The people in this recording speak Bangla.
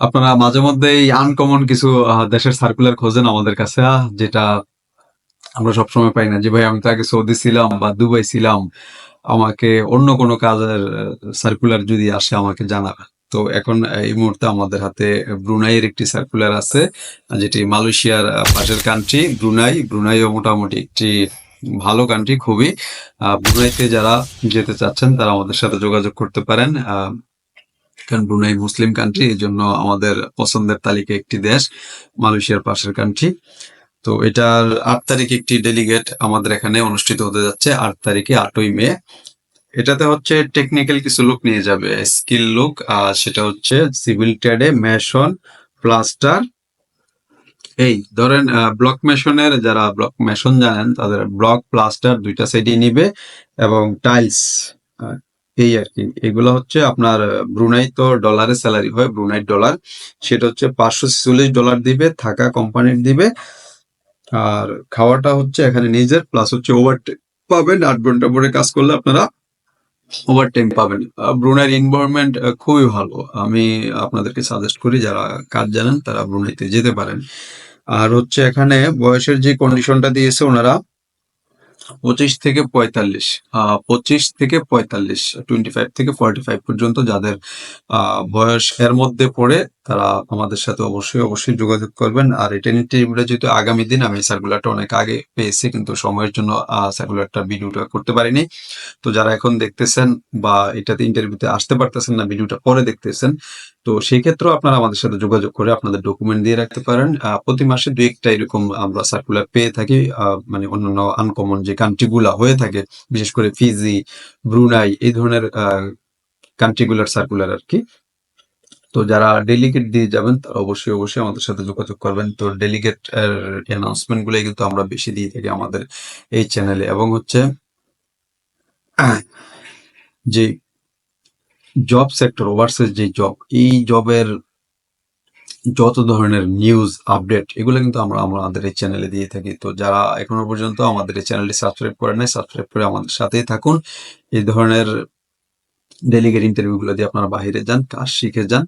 আপনারা মাঝে মধ্যে এই আনকমন কিছু দেশের সার্কুলার খোঁজেন আমাদের কাছে যেটা আমরা সবসময় পাই না। যে ভাই, আমি তো আগে সৌদি ছিলাম বা দুবাই ছিলাম, আমাকে অন্য কোনো কাজের সার্কুলার যদি আসে আমাকে জানাবেন। তো এখন এই মুহূর্তে আমাদের হাতে ব্রুনাইয়ের একটি সার্কুলার আছে, যেটি মালয়েশিয়ার পাশের কান্ট্রি ব্রুনাই। ব্রুনাইও মোটামুটি একটি ভালো কান্ট্রি খুবই। ব্রুনাইতে যারা যেতে চাচ্ছেন, তারা আমাদের সাথে যোগাযোগ করতে পারেন। কারণ ব্রুনাই মুসলিম কান্ট্রি এই জন্য আমাদের পছন্দের তালিকা একটি দেশ, মালয়েশিয়ার পাশের কান্ট্রি তো এটার আট তারিখে একটি ডেলিগেট আমাদের এখানে অনুষ্ঠিত হতে যাচ্ছে আট তারিখে, আটই মে। এটাতে হচ্ছে টেকনিক্যাল কিছু লোক নিয়ে যাবে স্কিল লোক, আর সেটা হচ্ছে সিভিল ট্রেডে মেশন প্লাস্টার এই ধরেন ব্লক মেশনের যারা ব্লক মেশন জানেন, তাদের ব্লক প্লাস্টার দুইটা সাইডে নিবে, এবং টাইলস এই আর কি। এগুলো হচ্ছে আপনার ব্রুনাই তো ডলারে স্যালারি হয় ব্রুনাই ডলার সেটা হচ্ছে পাঁচশো ছেচল্লিশ ডলার দিবে থাকা কোম্পানির দিবে। আর খাওয়াটা হচ্ছে এখানে নিজের প্লাস হচ্ছে ওভার পাবেন। আট ঘণ্টা পরে কাজ করলে আপনারা ওভার টাইম পাবেন ব্রুনাইয়ের এনভায়রনমেন্ট খুবই ভালো। আমি আপনাদেরকে সাজেস্ট করি, যারা কাজ জানেন, তারা ব্রুনাইতে যেতে পারেন। আর হচ্ছে এখানে বয়সের যে কন্ডিশনটা দিয়েছে ওনারা পঁচিশ থেকে পঁয়তাল্লিশ পঁচিশ থেকে পঁয়তাল্লিশ টোয়েন্টি ফাইভ থেকে ফর্টি ফাইভ পর্যন্ত যাদের আহ, বয়স এর মধ্যে পড়ে তারা আমাদের সাথে অবশ্যই অবশ্যই যোগাযোগ করবেন। আর রিটেন ইন্টারভিউটা যেহেতু আগামী দিন, আমি সার্কুলারটা অনেক আগে পেয়েছি, কিন্তু সময়ের জন্য সার্কুলারটা ভিডিওটা করতে পারিনি। তো যারা এখন দেখতেছেন বা এটাতে ইন্টারভিউতে আসতে পারতেছেন না ভিডিওটা পরে দেখতেছেন, তো সেই ক্ষেত্রেও আপনারা আমাদের সাথে যোগাযোগ করে আপনাদের ডকুমেন্ট দিয়ে রাখতে পারেন। প্রতি মাসে দুই একটা এরকম আমরা সার্কুলার পেয়ে থাকি মানে অন্যান্য আনকমন যে কান্ট্রিগুলা হয়ে থাকে, বিশেষ করে ফিজি ব্রুনাই এই ধরনের কান্ট্রিগুলার সার্কুলার আর কি। তো যারা ডেলিগেট দিয়ে যাবেন, তারা অবশ্যই অবশ্যই আমাদের সাথে যোগাযোগ করবেন। তো ডেলিগেট এর অ্যানাউন্সমেন্টগুলো কিন্তু আমরা বেশি দিয়ে থাকি আমাদের এই চ্যানেলে এবং হচ্ছে, যে জব সেক্টর ওভারসিজ যে জব এই জবের যত ধরনের নিউজ আপডেট এগুলো কিন্তু আমরা আমাদের এই চ্যানেলে দিয়ে থাকি। তো যারা এখনও পর্যন্ত আমাদের এই চ্যানেলটি সাবস্ক্রাইব করে নাই সাবস্ক্রাইব করে আমাদের সাথেই থাকুন। এই ধরনের ডেলিগেট ইন্টারভিউ গুলো দিয়ে আপনারা বাইরে যান, কাজ শিখে যান।